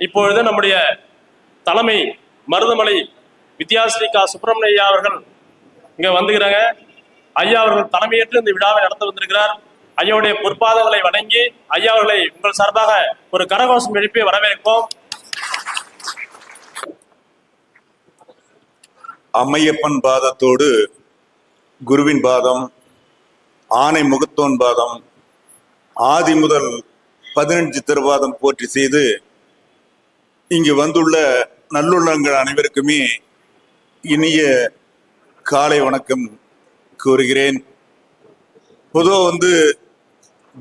இப்பொழுது நம்முடைய தலைமை மருதமலை வித்யாஸ்ரீ கா சுப்பிரமணிய ஐயா அவர்கள் இங்க வந்துகிறாங்க ஐயா அவர்கள் தலைமையேற்று இந்த விழாவை நடத்த வந்திருக்கிறார். ஐயாவுடைய பொற்பாதங்களை வணங்கி ஐயா அவர்களை உங்கள் சார்பாக ஒரு கரகோஷம் எழுப்பி வரவேற்போம் அம்மையப்பன் பாதத்தோடு குருவின் பாதம் ஆனை முகத்தோன் பாதம் ஆதி முதல் பதினஞ்சு திருவாதம் போற்றி செய்து இங்கு வந்துள்ள நல்லுள்ளங்கள் அனைவருக்குமே இனிய காலை வணக்கம் கூறுகிறேன். பொதுவாக வந்து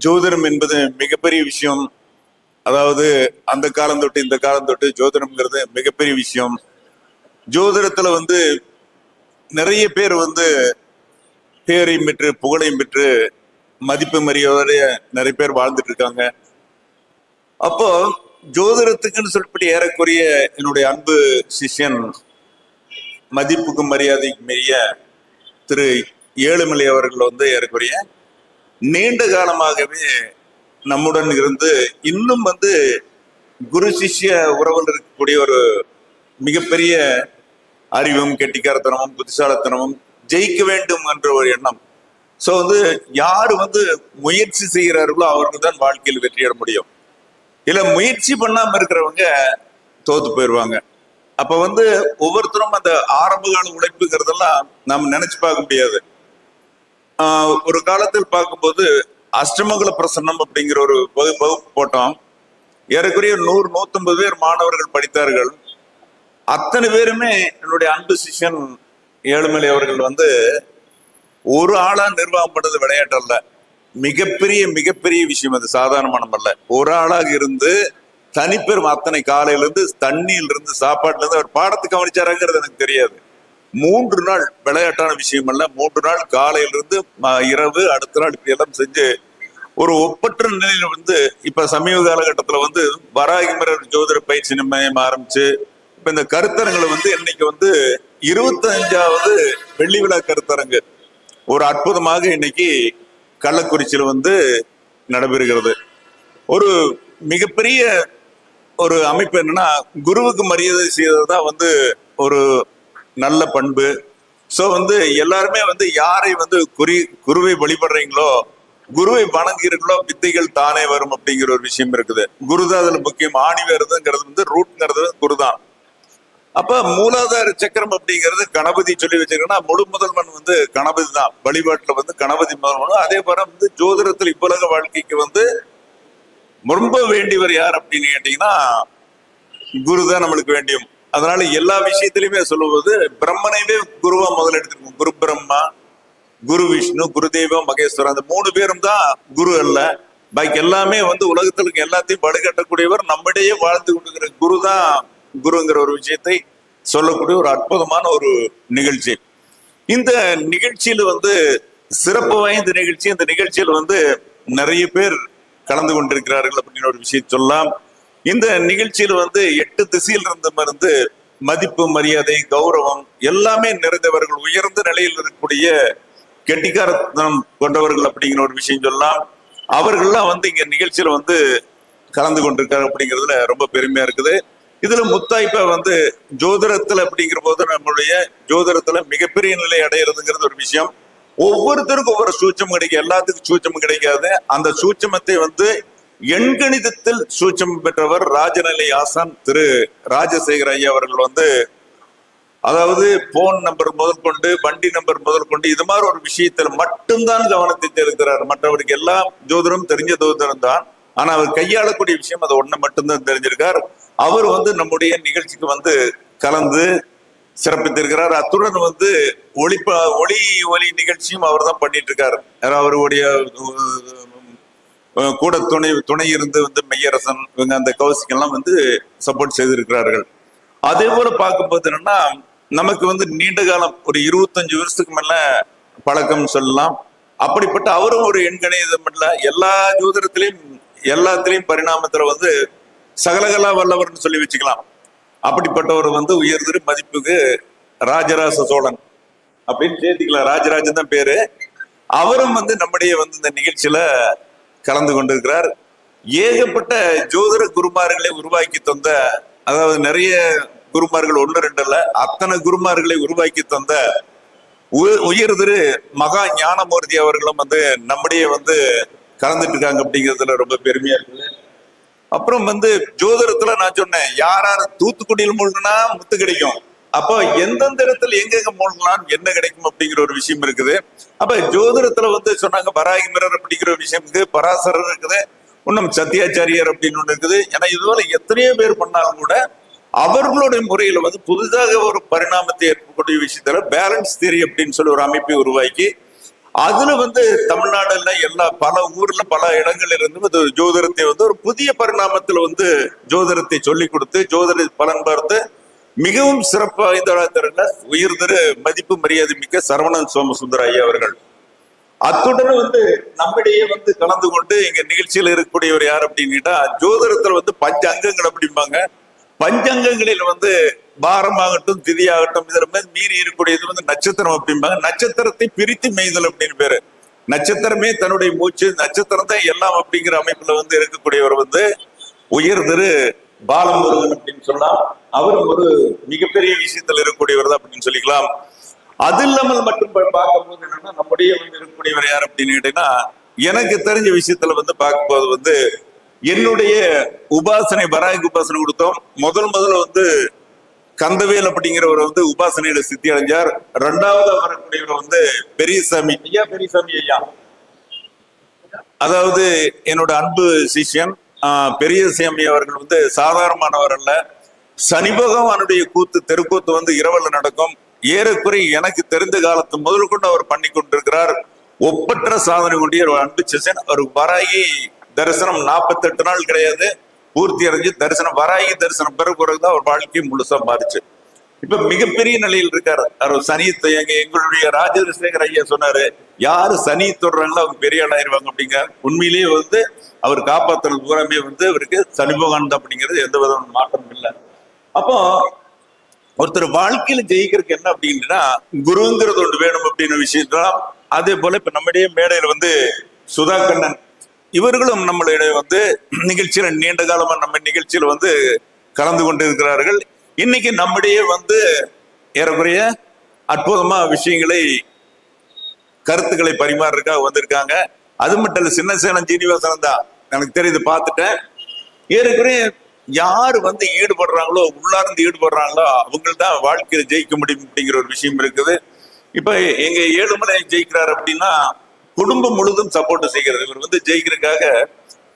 ஜோதிடம் என்பது மிகப்பெரிய விஷயம். அதாவது அந்த காலம் தொட்டு இந்த காலம் தொட்டு ஜோதிடம்ங்கிறது மிகப்பெரிய விஷயம். ஜோதிடத்தில் வந்து நிறைய பேர் வந்து பேரையும் பெற்று புகழையும் பெற்று மதிப்பு மரியாதைய நிறைய பேர் வாழ்ந்துட்டு இருக்காங்க. அப்போ ஜோதிடத்துக்குன்னு சொல்லிட்டு ஏறக்குறைய என்னுடைய அன்பு சிஷ்யன் மதிப்புக்கும் மரியாதைக்கு மீறிய திரு ஏழுமலை அவர்கள் வந்து ஏறக்குறைய நீண்ட காலமாகவே நம்முடன் இருந்து இன்னும் வந்து குரு சிஷ்ய உறவில் இருக்கக்கூடிய ஒரு மிகப்பெரிய அறிவும் கெட்டிக்காரத்தனமும் புத்திசாலத்தனமும் ஜெயிக்க வேண்டும் என்ற ஒரு எண்ணம். ஸோ வந்து யார் வந்து முயற்சி செய்கிறார்களோ அவர்கள் தான் வாழ்க்கையில் வெற்றியிட முடியும். இல்ல முயற்சி பண்ணாம இருக்கிறவங்க தோத்து போயிடுவாங்க அப்ப வந்து ஒவ்வொருத்தரும் அந்த ஆரம்ப கால உழைப்புங்கிறதெல்லாம் நம்ம நினைச்சு பார்க்க முடியாது. ஒரு காலத்தில் பார்க்கும்போது அஷ்டமங்கல பிரசன்னம் அப்படிங்கிற ஒரு வகு- வகுப்பு போட்டோம். ஏறக்குறைய நூறு நூத்தம்பது பேர் மாணவர்கள் படித்தார்கள். அத்தனை பேருமே என்னுடைய அன்பு சிஷன் ஏழுமலை அவர்கள் வந்து ஒரு ஆளா நிர்வாகம் பண்ணது விளையாட்டு அல்ல. மிகப்பெரிய மிகப்பெரிய விஷயம் அது. சாதாரணமானம் அல்ல ஒரு ஆளாக இருந்து தனிப்பெரும் அத்தனை காலையில இருந்து தண்ணியில இருந்து சாப்பாட்டுல இருந்து அவர் பாடத்தை கவனிச்சாராங்கிறது எனக்கு தெரியாது. மூன்று நாள் விளையாட்டான விஷயம் அல்ல மூன்று நாள் காலையில இருந்து இரவு அடுத்த நாள் இப்படி எல்லாம் செஞ்சு ஒரு ஒப்பற்ற நிலையில வந்து இப்ப சமீப காலகட்டத்துல வந்து வராகிமரர் ஜோதிட பயிற்சி நிர்ணயம் ஆரம்பிச்சு இப்ப இந்த கருத்தரங்களை வந்து இன்னைக்கு வந்து இருபத்தி அஞ்சாவது வெள்ளி விழா கருத்தரங்கு. ஒரு அற்புதமாக இன்னைக்கு கள்ளக்குறிச்சியில் வந்து நடைபெறுகிறது. ஒரு மிகப்பெரிய ஒரு அமைப்பு என்னன்னா குருவுக்கு மரியாதை செய்யறதுதான் வந்து ஒரு நல்ல பண்பு. ஸோ வந்து எல்லாருமே வந்து யாரை வந்து குறி குருவை வழிபடுறீங்களோ குருவை வணங்குறீங்களோ வித்தைகள் தானே வரும் அப்படிங்கிற ஒரு விஷயம் இருக்குது. குருதான் அதில் முக்கியம். ஆணி வருதுங்கிறது வந்து ரூட்ங்கிறது குருதான். அப்ப மூலாதார சக்கரம் அப்படிங்கிறது கணபதி சொல்லி வச்சிருக்கோம்னா முழு முதல்வன் வந்து கணபதி தான். வழிபாட்டுல வந்து கணபதி முதல்வன் அதே போல வந்து ஜோதிடத்தில் இவ்வுலக வாழ்க்கைக்கு வந்து ரொம்ப வேண்டியவர் யார் அப்படின்னு கேட்டீங்கன்னா குரு தான் நம்மளுக்கு வேண்டியும். அதனால எல்லா விஷயத்திலுமே சொல்லுவது பிரம்மனைவே குருவா முதல் எடுத்துருக்கோம் குரு பிரம்மா குரு விஷ்ணு குரு தெய்வம் மகேஸ்வரன் அந்த மூணு பேரும் தான் குரு அல்ல. பாக்கி எல்லாமே வந்து உலகத்துல இருக்க எல்லாத்தையும் வலுக்கட்டக்கூடியவர் நம்மிடையே வாழ்ந்து கொண்டிருக்கிற குரு தான் குருங்கிற ஒரு விஷயத்தை சொல்லக்கூடிய ஒரு அற்புதமான ஒரு நிகழ்ச்சி. இந்த நிகழ்ச்சியில வந்து சிறப்பு வாய்ந்த நிகழ்ச்சி. இந்த நிகழ்ச்சியில் வந்து நிறைய பேர் கலந்து கொண்டிருக்கிறார்கள் அப்படின்னு ஒரு விஷயம் சொல்லலாம். இந்த நிகழ்ச்சியில் வந்து எட்டு திசையில் இருந்து மருந்து மதிப்பு மரியாதை கௌரவம் எல்லாமே நிறைந்தவர்கள் உயர்ந்த நிலையில் இருக்கக்கூடிய கெட்டிக்காரத்தனம் கொண்டவர்கள் அப்படிங்கிற ஒரு விஷயம் சொல்லலாம். அவர்கள்லாம் வந்து இங்க நிகழ்ச்சியில வந்து கலந்து கொண்டிருக்காரு அப்படிங்கிறதுல ரொம்ப பெருமையா இருக்குது. இதுல முத்தாய்ப்பா வந்து ஜோதிடத்துல அப்படிங்கிற போது நம்மளுடைய ஜோதிடத்துல மிகப்பெரிய நிலை அடையிறதுங்கிறது ஒரு விஷயம். ஒவ்வொருத்தருக்கும் ஒவ்வொரு சூட்சம் கிடைக்கும் எல்லாத்துக்கும் சூட்சம் கிடைக்காது. அந்த சூட்சமத்தை வந்து எண்கணிதத்தில் சூட்சம் பெற்றவர் ராஜநிலை ஆசான் திரு ராஜசேகர் ஐயா அவர்கள் வந்து அதாவது போன் நம்பர் முதல் கொண்டு வண்டி நம்பர் முதல் கொண்டு இது மாதிரி ஒரு விஷயத்துல மட்டும்தான் கவனத்தை செலுத்துறார். மற்றவருக்கு எல்லாம் ஜோதிடம் தெரிஞ்ச ஜோதிடம் தான். ஆனா அவர் கையாளக்கூடிய விஷயம் அது ஒண்ணு மட்டும்தான் தெரிஞ்சிருக்கார். அவர் வந்து நம்முடைய நிகழ்ச்சிக்கு வந்து கலந்து சிறப்பித்திருக்கிறார். அத்துடன் வந்து ஒளிப்ப ஒளி ஒலி நிகழ்ச்சியும் அவர் தான் பண்ணிட்டு இருக்காரு அவருடைய கூட துணை துணை இருந்து வந்து மெய்யரசன் இவங்க அந்த கௌசிக்கெல்லாம் வந்து சப்போர்ட் செய்திருக்கிறார்கள். அதே போல பார்க்கும்போது என்னன்னா நமக்கு வந்து நீண்ட காலம் ஒரு இருபத்தஞ்சு வருஷத்துக்கு மேல பழக்கம் சொல்லலாம். அப்படிப்பட்ட அவரும் ஒரு எண்கணிதம் இல்லை எல்லா ஜோதிடத்திலையும் எல்லாத்திலையும் பரிணாமத்துல வந்து சகலகலா வல்லவர்னு சொல்லி வச்சுக்கலாம். அப்படிப்பட்டவர் வந்து உயர்திரு மதிப்புக்கு ராஜராஜ சோழன் அப்படின்னு சேர்த்துக்கலாம். ராஜராஜன் தான் பேரு. அவரும் வந்து நம்முடைய வந்து இந்த நிகழ்ச்சியில கலந்து கொண்டிருக்கிறார். ஏகப்பட்ட ஜோதிட குருமார்களை உருவாக்கி தந்த அதாவது நிறைய குருமார்கள் ஒன்று ரெண்டு இல்ல அத்தனை குருமார்களை உருவாக்கி தந்த உயர் திரு மகா ஞானமூர்த்தி அவர்களும் வந்து நம்முடைய வந்து கலந்துட்டு இருக்காங்க அப்படிங்கிறதுல ரொம்ப பெருமையா இருக்குது. அப்புறம் வந்து ஜோதிடத்துல நான் சொன்னேன் யார் யார் தூத்துக்குடியில் மூழ்கினா முத்து கிடைக்கும். அப்போ எந்தெந்த இடத்துல எங்கெங்க மூழ்கலாம் என்ன கிடைக்கும் அப்படிங்கிற ஒரு விஷயம் இருக்குது. அப்ப ஜோதிடத்துல வந்து சொன்னாங்க பராகி மிரர் அப்படிங்கிற ஒரு விஷயம் இருக்குது பராசரர் இருக்குது இன்னும் சத்தியாச்சாரியர் அப்படின்னு ஒண்ணு இருக்குது. ஏன்னா இதுவரை எத்தனையோ பேர் பண்ணாலும் கூட அவர்களுடைய முறையில வந்து புதிதாக ஒரு பரிணாமத்தை ஏற்படக்கூடிய விஷயத்துல பேலன்ஸ் தியரி அப்படின்னு சொல்லி ஒரு அமைப்பை உருவாக்கி அதுல வந்து தமிழ்நாடுல எல்லா பல ஊர்ல பல இடங்கள்ல இருந்து வந்து ஜோதிடத்தை வந்து ஒரு புதிய பரிணாமத்துல வந்து ஜோதிடத்தை சொல்லி கொடுத்து ஜோதிட பலன் பார்த்து மிகவும் சிறப்பு வாய்ந்த உயிர் திரு மதிப்பு மரியாதை மிக்க சரவணன் சோமசுந்தர ஐயா அவர்கள். அத்துடன் வந்து நம்மிடையே வந்து கலந்து கொண்டு எங்க நிகழ்ச்சியில் இருக்கக்கூடியவர் யார் அப்படின்னு கேட்டா ஜோதிடத்துல வந்து பஞ்ச அங்கங்கள் அப்படிம்பாங்க. பஞ்சங்கங்களில் வந்து பாரமாகட்டும் திதியாகட்டும் ஆகட்டும் வந்து மீறி இருக்கக்கூடியது வந்து நட்சத்திரம் அப்படிம்பாங்க. நட்சத்திரத்தை பிரித்து மெய்தல் அப்படின்னு பேரு. நட்சத்திரமே தன்னுடைய மூச்சு நட்சத்திரம் தான் எல்லாம் அப்படிங்கிற அமைப்புல வந்து இருக்கக்கூடியவர் வந்து உயர் திரு பாலமுருகன் அப்படின்னு சொன்னா அவரும் ஒரு மிகப்பெரிய விஷயத்துல இருக்கக்கூடியவர் தான் அப்படின்னு சொல்லிக்கலாம். அது இல்லாமல் மட்டும் பார்க்கும்போது என்னன்னா நம்முடைய வந்து இருக்கக்கூடியவர் யார் அப்படின்னு கேட்டீங்கன்னா எனக்கு தெரிஞ்ச விஷயத்துல வந்து பார்க்கும்போது வந்து என்னுடைய உபாசனை வராகி உபாசனை கொடுத்தோம். முதல் முதல்ல வந்து கந்தவேல் அப்படிங்கிறவர் வந்து உபாசனையில சித்தி அடைஞ்சார். ரெண்டாவது வரக்கூடியவர் வந்து பெரியசாமி ஐயா பெரியசாமி ஐயா. அதாவது என்னோட அன்பு சிஷ்யன் பெரியசாமி அவர்கள் வந்து சாதாரணமானவர் அல்ல. சனி பகவானுடைய கூத்து தெருக்கூத்து வந்து இரவல்ல நடக்கும். ஏறக்குறை எனக்கு தெரிந்த காலத்து முதல் கொண்டு அவர் பண்ணி கொண்டிருக்கிறார். ஒப்பற்ற சாதனை கொண்டிய ஒரு அன்பு சிஷன் அவருக்கு வராகி தரிசனம் 48 நாள் கிடையாது. பூர்த்தி அடைஞ்சு தரிசனம் வராகி தரிசனம் பெற பிறகுதான் அவர் வாழ்க்கையை முழுசா மாறிச்சு. இப்ப மிகப்பெரிய நிலையில் இருக்காரு. அவர் சனி எங்க எங்களுடைய ராஜேந்திரசேகர் ஐயா சொன்னாரு யாரு சனி தொடுறாங்களோ அவங்க பெரிய ஆளாயிருவாங்க அப்படிங்க உண்மையிலேயே வந்து அவர் காப்பாத்துறது பூராமே வந்து அவருக்கு சனி பகவான் தான் அப்படிங்கிறது எந்த விதமான மாற்றமும் இல்லை. அப்போ ஒருத்தர் வாழ்க்கையில ஜெயிக்கிறதுக்கு என்ன அப்படின்னா குருங்கிறது ஒன்று வேணும் அப்படின்னு விஷயம் அதே போல இப்ப நம்முடைய மேடையில வந்து சுதா கண்ணன் இவர்களும் நம்மளுடைய வந்து நிகழ்ச்சியில நீண்ட காலமா நம்ம நிகழ்ச்சியில வந்து கலந்து கொண்டு இருக்கிறார்கள் இன்னைக்கு நம்மிடையே வந்து ஏறக்குறைய அற்புதமா விஷயங்களை கருத்துக்களை பரிமாறுறதுக்காக வந்திருக்காங்க. அது மட்டும் இல்ல சின்ன சேலம் சீனிவாசனம் தான். எனக்கு தெரியுது பார்த்துட்டேன். ஏறக்குறைய யார் வந்து ஈடுபடுறாங்களோ உள்ளார்ந்து ஈடுபடுறாங்களோ அவங்க தான் வாழ்க்கையில ஜெயிக்க முடியும் அப்படிங்கிற ஒரு விஷயம் இருக்குது. இப்ப எங்க ஏழுமலை ஜெயிக்கிறார் அப்படின்னா குடும்பம் முழுதும் சப்போர்ட் செய்கிறது. இவர் வந்து ஜெயிக்கிறதுக்காக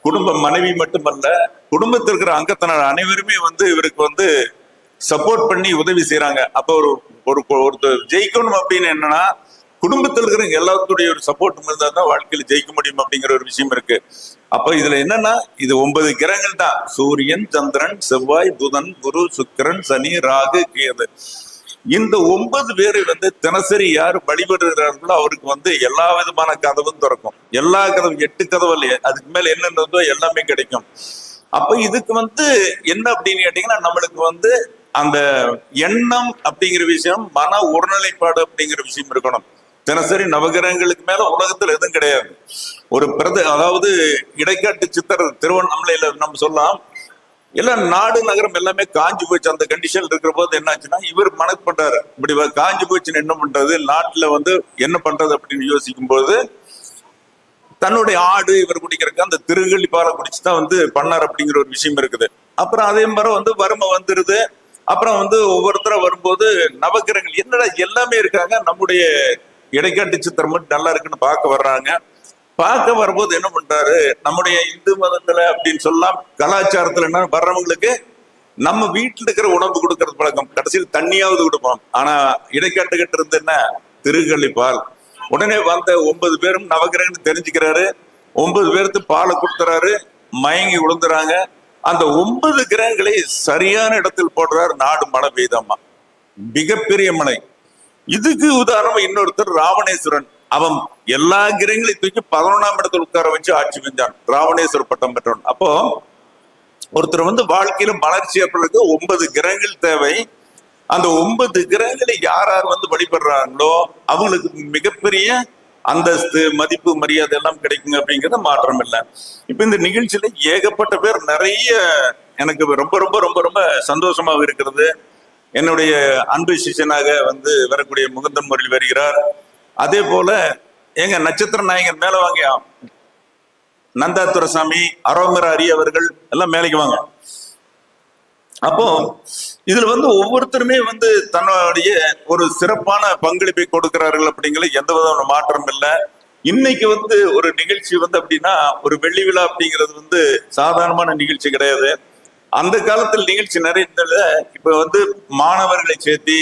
குடும்ப மனைவி மட்டுமல்ல குடும்பத்தில் இருக்கிற அங்கத்தினர் அனைவருமே வந்து இவருக்கு வந்து சப்போர்ட் பண்ணி உதவி செய்யறாங்க அப்ப ஒரு ஒரு ஒருத்தர் ஜெயிக்கணும் அப்படின்னு என்னன்னா குடும்பத்தில் இருக்கிற எல்லாத்துடைய ஒரு சப்போர்ட் இருந்தா தான் வாழ்க்கையில் ஜெயிக்க முடியும் அப்படிங்கிற ஒரு விஷயம் இருக்கு. அப்ப இதுல என்னன்னா இது ஒன்பது கிரகங்கள் தான். சூரியன் சந்திரன் செவ்வாய் புதன் குரு சுக்கிரன் சனி ராகு கேது. இந்த ஒன்பது பேர் வந்து தினசரி யார் வழிபடுகிறார்களோ அவருக்கு வந்து எல்லா விதமான கதவும் திறக்கும். எல்லா கதவும் எட்டு கதவு இல்லையா அதுக்கு மேல என்னென்னதோ எல்லாமே கிடைக்கும். அப்ப இதுக்கு வந்து என்ன அப்படின்னு கேட்டீங்கன்னா நம்மளுக்கு வந்து அந்த எண்ணம் அப்படிங்கிற விஷயம் மன ஒருநிலைப்பாடு அப்படிங்கிற விஷயம் இருக்கணும். தினசரி நவகிரகங்களுக்கு மேல உலகத்துல எதுவும் கிடையாது. ஒரு பிரத அதாவது இடைக்காட்டு சித்தர் திருவண்ணாமலையில நம்ம சொல்லலாம் எல்லாம் நாடு நகரம் எல்லாமே காஞ்சி போச்சு. அந்த கண்டிஷன் இருக்கிற போது என்னாச்சுன்னா இவர் மனக்கு பண்றாரு. இப்படி காஞ்சி போச்சுன்னு என்ன பண்றது? நாட்டுல வந்து என்ன பண்றது அப்படின்னு யோசிக்கும் போது தன்னுடைய ஆடு இவர் குடிக்கிறதுக்கு அந்த திருகள்ளி பாலை குடிச்சுதான் வந்து பண்ணார் அப்படிங்கிற ஒரு விஷயம் இருக்குது. அப்புறம் அதே மாதிரி வந்து வறுமை வந்துருது. அப்புறம் வந்து ஒவ்வொருத்தரா வரும்போது நவக்கிரகங்கள் என்னடா எல்லாமே இருக்காங்க? நம்முடைய இடைக்காட்டு சித்திரம் மட்டும் நல்லா இருக்குன்னு பார்க்க வர்றாங்க. பார்க்க வரும்போது என்ன பண்றாரு? நம்முடைய இந்து மதத்துல அப்படின்னு சொல்லலாம் கலாச்சாரத்துல என்ன வர்றவங்களுக்கு நம்ம வீட்டுல இருக்கிற உணவு கொடுக்கறது பழக்கம். கடைசியில் தண்ணியாவது கொடுப்போம். ஆனா இடைக்காட்டுக்கிட்டு இருந்து என்ன? திருகள்ளி உடனே வந்த ஒன்பது பேரும் நவகிரகம்னு தெரிஞ்சுக்கிறாரு. ஒன்பது பேருக்கு பாலை கொடுத்துறாரு. மயங்கி விழுந்துறாங்க. அந்த ஒன்பது கிரகங்களை சரியான இடத்தில் போடுறார். நாடு மழை பெய்தம்மா மிகப்பெரிய மழை. இதுக்கு உதாரணம் இன்னொருத்தர் ராவணேஸ்வரன். அவன் எல்லா கிரகங்களையும் தூக்கி பதினொன்றாம் இடத்துல உட்கார வச்சு ஆட்சி செஞ்சான் ராவணேஸ்வர பட்டம் பெற்றவன். அப்போ ஒருத்தர் வந்து வாழ்க்கையில மலர்ச்சி ஏற்படுறதுக்கு ஒன்பது கிரகங்கள் தேவை. அந்த ஒன்பது கிரகங்களை யார் யார் வந்து வழிபடுறாங்களோ அவங்களுக்கு மிகப்பெரிய அந்தஸ்து மதிப்பு மரியாதை எல்லாம் கிடைக்குங்க அப்படிங்கிறது மாற்றம் இல்லை. இப்ப இந்த நிகழ்ச்சியில ஏகப்பட்ட பேர் நிறைய எனக்கு ரொம்ப ரொம்ப ரொம்ப ரொம்ப சந்தோஷமாக இருக்கிறது. என்னுடைய அன்பு சிஷனாக வந்து வரக்கூடிய முகுந்தன் முறையில் வருகிறார். அதே போல எங்க நட்சத்திர நாயகன் மேல வாங்க. நந்தா துரசாமி அரோங்கர அரிய அவர்கள் எல்லாம் மேலைக்கு வாங்க. அப்போ இதுல வந்து ஒவ்வொருத்தருமே வந்து தன்னுடைய ஒரு சிறப்பான பங்களிப்பை கொடுக்கிறார்கள் அப்படிங்கிற எந்த விதமான மாற்றம் இல்லை. இன்னைக்கு வந்து ஒரு நிகழ்ச்சி வந்து அப்படின்னா ஒரு வெள்ளி விழா அப்படிங்கிறது வந்து சாதாரணமான நிகழ்ச்சி கிடையாது. அந்த காலத்தில் நிகழ்ச்சி நிறைய இருந்ததுல இப்ப வந்து மாணவர்களை சேர்த்தி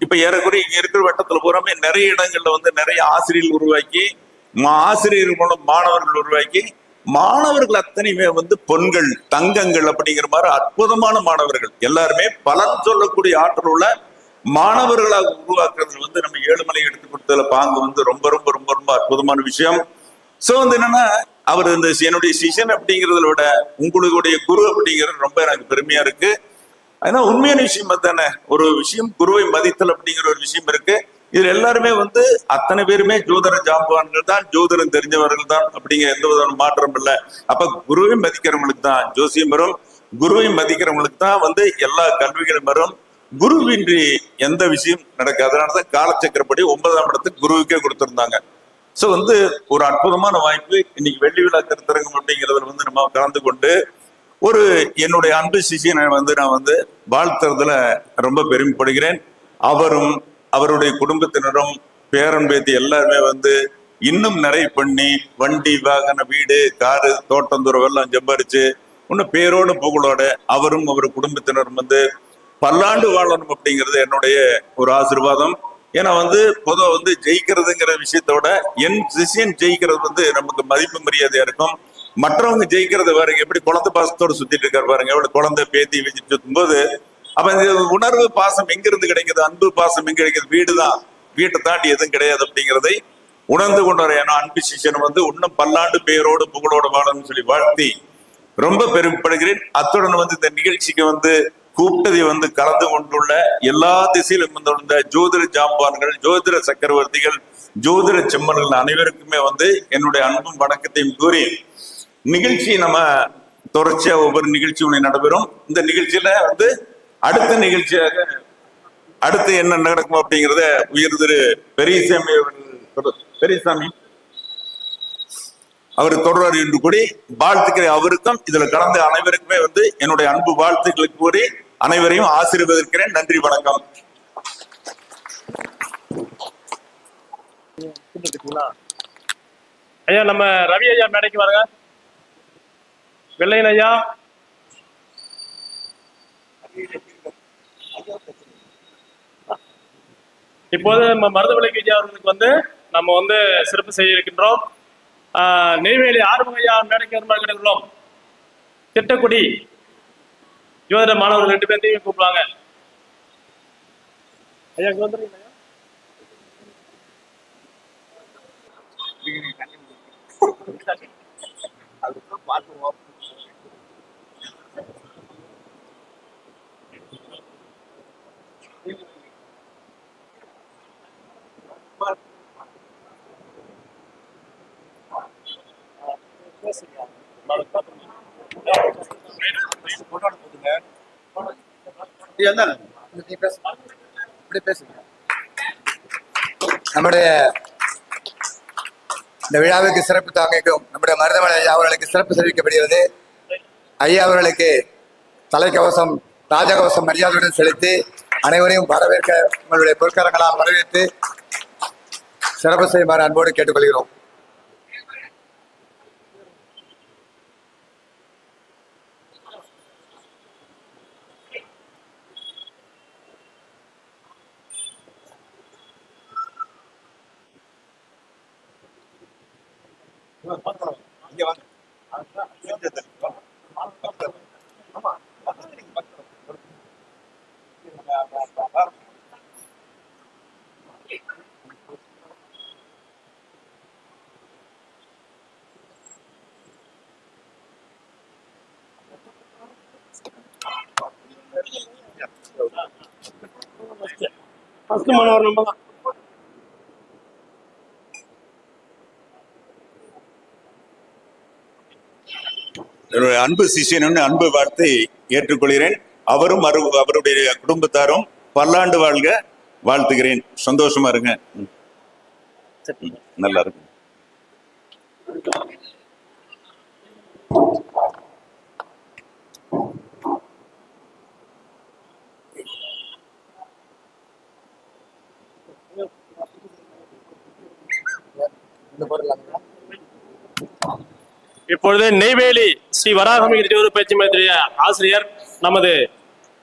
இப்ப ஏறக்குறைய இங்க இருக்கிற வட்டத்துல பூராமே நிறைய இடங்கள்ல வந்து நிறைய ஆசிரியர்கள் உருவாக்கி மா- ஆசிரியர்கள் மூலம் மாணவர்கள் உருவாக்கி மாணவர்கள் அத்தனையுமே வந்து பொன்கள் தங்கங்கள் அப்படிங்கிற மாதிரி அற்புதமான மாணவர்கள். எல்லாருமே பலன் சொல்லக்கூடிய ஆற்றல் உள்ள மாணவர்களாக உருவாக்குறதுல வந்து நம்ம ஏழுமலை எடுத்து கொடுத்ததுல பாங்கு வந்து ரொம்ப ரொம்ப ரொம்ப ரொம்ப அற்புதமான விஷயம். சோ வந்து என்னன்னா அவர் இந்த என்னுடைய சிஷன் அப்படிங்கிறத விட உங்களுடைய குரு அப்படிங்கிறது ரொம்ப எனக்கு பெருமையா இருக்கு. ஆனா உண்மையான விஷயம் தானே ஒரு விஷயம் குருவை மதித்தல் அப்படிங்கிற ஒரு விஷயம் இருக்கு. இதுல எல்லாருமே வந்து அத்தனை பேருமே ஜோதர ஜாம்பவான்கள் தான் ஜோதிடம் தெரிஞ்சவர்கள் தான் அப்படிங்கிற எந்த விதமான மாற்றம் இல்லை. அப்ப குருவை மதிக்கிறவங்களுக்கு தான் ஜோசியம் வரும். குருவை மதிக்கிறவங்களுக்கு தான் வந்து எல்லா கல்விகளும் வரும். குருவின்றி எந்த விஷயம் நடக்காது. அதனாலதான் காலச்சக்கரப்படி ஒன்பதாம் இடத்துக்கு குருவுக்கே கொடுத்திருந்தாங்க. சோ வந்து ஒரு அற்புதமான வாய்ப்பு. இன்னைக்கு வெள்ளி விழா கருத்தரங்கம் அப்படிங்கிறதுல வந்து நம்ம கலந்து கொண்டு ஒரு என்னுடைய அன்பு சிஷியனை வந்து நான் வந்து வாழ்த்துறதுல ரொம்ப பெருமைப்படுகிறேன். அவரும் அவருடைய குடும்பத்தினரும் பேரன் பேத்தி எல்லாருமே வந்து இன்னும் நிறைய பண்ணி வண்டி வாகன வீடு காரு தோட்டம் தூரம் எல்லாம் சம்பாரிச்சு. இன்னும் பேரோடு புகழோட அவரும் அவர் குடும்பத்தினரும் வந்து பல்லாண்டு வாழணும் அப்படிங்கிறது என்னுடைய ஒரு ஆசீர்வாதம். ஏன்னா வந்து பொதுவாக வந்து ஜெயிக்கிறதுங்கிற விஷயத்தோட என் சிஷியன் ஜெயிக்கிறது வந்து நமக்கு மதிப்பு மரியாதையா இருக்கும். மற்றவங்க ஜெயிக்கிறது பாருங்க எப்படி குழந்தை பாசத்தோட சுத்திட்டு இருக்காரு பாருங்க எவ்வளவு குழந்தை பேத்தி வச்சுட்டு சுத்தும் போது அப்ப இந்த உணர்வு பாசம் எங்கிருந்து கிடைக்குது அன்பு பாசம் எங்க கிடைக்குது? வீடுதான். வீட்டை தாண்டி எதுவும் கிடையாது அப்படிங்கிறதை உணர்ந்து கொண்டாரு ஏன்னா அன்பு சிஷியன் வந்து இன்னும் பல்லாண்டு பேரோடு புகழோடு வாழணும்னு சொல்லி வாழ்த்தி ரொம்ப பெருமைப்படுகிறேன். அத்துடன் வந்து இந்த நிகழ்ச்சிக்கு வந்து கூப்பிட்டதை வந்து கலந்து கொண்டுள்ள எல்லா திசையிலும் வந்துள்ள ஜோதிட ஜாம்பான்கள் ஜோதிட சக்கரவர்த்திகள் ஜோதிட செம்மன்கள் அனைவருக்குமே வந்து என்னுடைய அன்பும் வணக்கத்தையும் கூறி நிகழ்ச்சி நம்ம தொடர்ச்சியா ஒவ்வொரு நிகழ்ச்சியும் நடைபெறும். இந்த நிகழ்ச்சியில வந்து அடுத்த நிகழ்ச்சியாக அடுத்து என்ன நடக்கும் அப்படிங்கறத உயர் திரு பெரியசாமி பெரியசாமி அவர் தொடர்வார் என்று கூடி வாழ்த்துக்கிற அவருக்கும் இதுல கடந்த அனைவருக்குமே வந்து என்னுடைய அன்பு வாழ்த்துக்களை கூறி அனைவரையும் ஆசீர்வதிக்கிறேன். நன்றி வணக்கம். ஐயா நம்ம ரவி ஐயா மேடைக்கு வாருங்க. வெள்ளையனய்யா இப்போது நம்ம மருதவிலைக்கு ஐயா அவர்களுக்கு வந்து நம்ம வந்து சிறப்பு செய்ய இருக்கின்றோம். நெய்வேலி ஆறுமுகையா மேடைக்கு வருமாறு திட்டக்குடி. ஜோதிட மாணவர்கள் ரெண்டு பேர்த்தையும் கூப்பிடுவாங்க. ஐயா இங்க வந்துருங்க ஐயா நீ பேசு. இப்படி பேசுங்க நம்முடைய இந்த விழாவுக்கு சிறப்பு தாங்கிக்கும் நம்முடைய மருதமலை ஐயா அவர்களுக்கு சிறப்பு தெரிவிக்கப்படுகிறது. ஐயா அவர்களுக்கு தலைக்கவசம் ராஜகவசம் மரியாதையுடன் செலுத்தி அனைவரையும் வரவேற்க உங்களுடைய பொற்கரங்களால் வரவேற்று சிறப்பு செய்யுமாறு அன்போடு கேட்டுக்கொள்கிறோம். ஃபர்ஸ்ட் மாணவர் நம்ம தான் என்னுடைய அன்பு சிஷியன் அன்பு வார்த்தை ஏற்றுக்கொள்கிறேன். அவரும் அரு- அவருடைய குடும்பத்தாரும் பல்லாண்டு வாழ்க வாழ்த்துகிறேன். சந்தோஷமா இருங்க. நல்லா இருக்கு இப்பொழுது நெய்வேலி ஸ்ரீ வராகமி ஜோதி பயிற்சி மையத்துடைய ஆசிரியர் நமது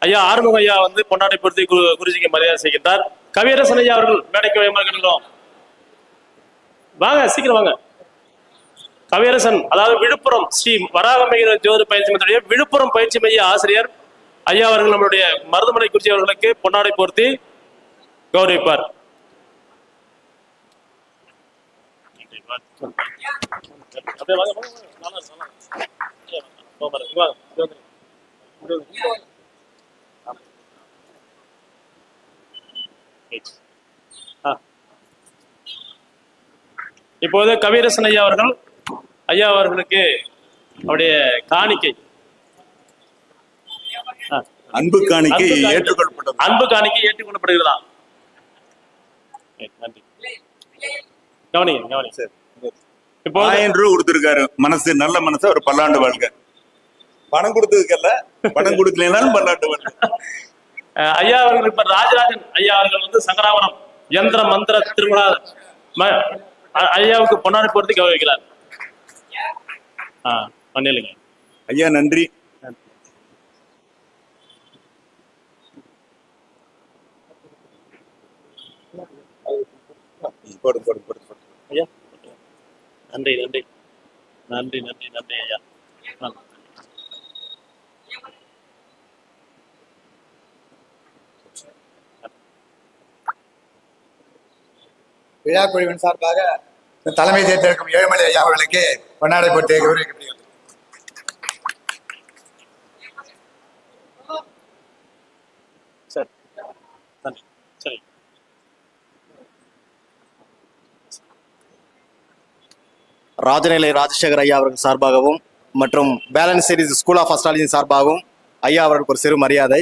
ஐயா ஆறுமுக ஐயா வந்து பொன்னாடை பொருத்தி குரு குருஜிக்கு மரியாதை செய்கின்றார். கவியரசன் ஐயா அவர்கள் மேடைக்கு வைமாறுகின்றோம் வாங்க சீக்கிரம் வாங்க. கவியரசன் அதாவது விழுப்புரம் ஸ்ரீ வராகமிகிரி ஜோதி பயிற்சி மையத்துடைய விழுப்புரம் பயிற்சி மைய ஆசிரியர் ஐயா அவர்கள் நம்மளுடைய மருதுமலை குறிச்சி அவர்களுக்கு பொன்னாடை பொருத்தி கௌரவிப்பார். அப்படியே வாங்க, வாங்க. நல்லா நல்லா. அப்படியே. இப்போது கவிரசன் ஐயா அவர்கள் ஐயா அவர்களுக்கு அவருடைய காணிக்கை. அன்பு காணிக்கை. ஏற்றுக்கொள்ளப்பட்டது அன்பு காணிக்கை ஏற்றுக்கொள்ளப்படுகிறதா நன்றி கவனிங்க கவனிங்க சரி. இப்போ ஆயிரம் கொடுத்திருக்காரு. மனசு நல்ல மனசு அவர் பல்லாண்டு வாழ்க பணம் கொடுத்ததுக்கல்ல. பணம் கொடுக்கலனாலும் பல்லாண்டு வாழ்க ஐயா அவர்கள் இப்ப ராஜராஜன் ஐயா அவர்கள் வந்து சங்கராவரம் யந்திர மந்திர திருமணா ஐயாவுக்கு பொன்னாடி போறது கௌரவிக்கிறார். ஆ பண்ணிடுங்க. ஐயா நன்றி. போடு போடு போடு போடு. ஐயா. நன்றி நன்றி. நன்றி நன்றி நன்றி ஐயா. விழா குழுவின் சார்பாக தலைமை தேர்ந்தெடுக்கும் ஏழுமலை ஐயா அவர்களுக்கு பொன்னாடை போட்டு கௌரவிக்கப்படுகிறது சரி நன்றி சரி ராஜநிலை ராஜசேகர் ஐயா அவர்கள் சார்பாகவும் மற்றும் balance series school of astrology சார்பாகவும் ஐயா அவர்களுக்கு ஒரு சிறு மரியாதை.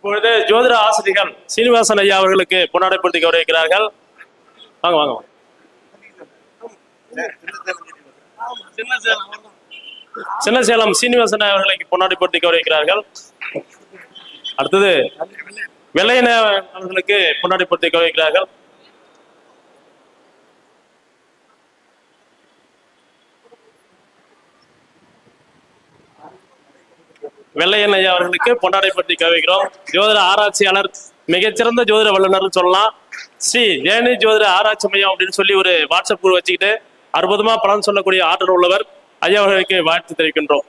இப்பொழுது ஜோதிட ஆசிரியர்கள் சீனிவாசன் ஐயா அவர்களுக்கு பொன்னாடைப்படுத்தி கௌரவிக்கிறார்கள். வாங்க வாங்க வாங்க. சின்ன சேலம் சீனிவாசன் அவர்களுக்கு பொன்னாடை கௌரவிக்கிறார்கள். அடுத்தது வெள்ளையன அவர்களுக்கு பொன்னாடை கௌரவிக்கிறார்கள். வெள்ளையன் ஐயா அவர்களுக்கு பொண்டாடை பற்றி கவிக்கிறோம் ஜோதிட ஆராய்ச்சியாளர் மிகச்சிறந்த ஜோதிட வல்லுநர்னு சொல்லலாம். ஸ்ரீ ஜெயனி ஜோதிட ஆராய்ச்சி மையம் அப்படின்னு சொல்லி ஒரு வாட்ஸ்அப் குழு வச்சுக்கிட்டு அற்புதமா பலன் சொல்லக்கூடிய ஆற்றல் உள்ளவர் ஐயா அவர்களுக்கு வாழ்த்து தெரிவிக்கின்றோம்.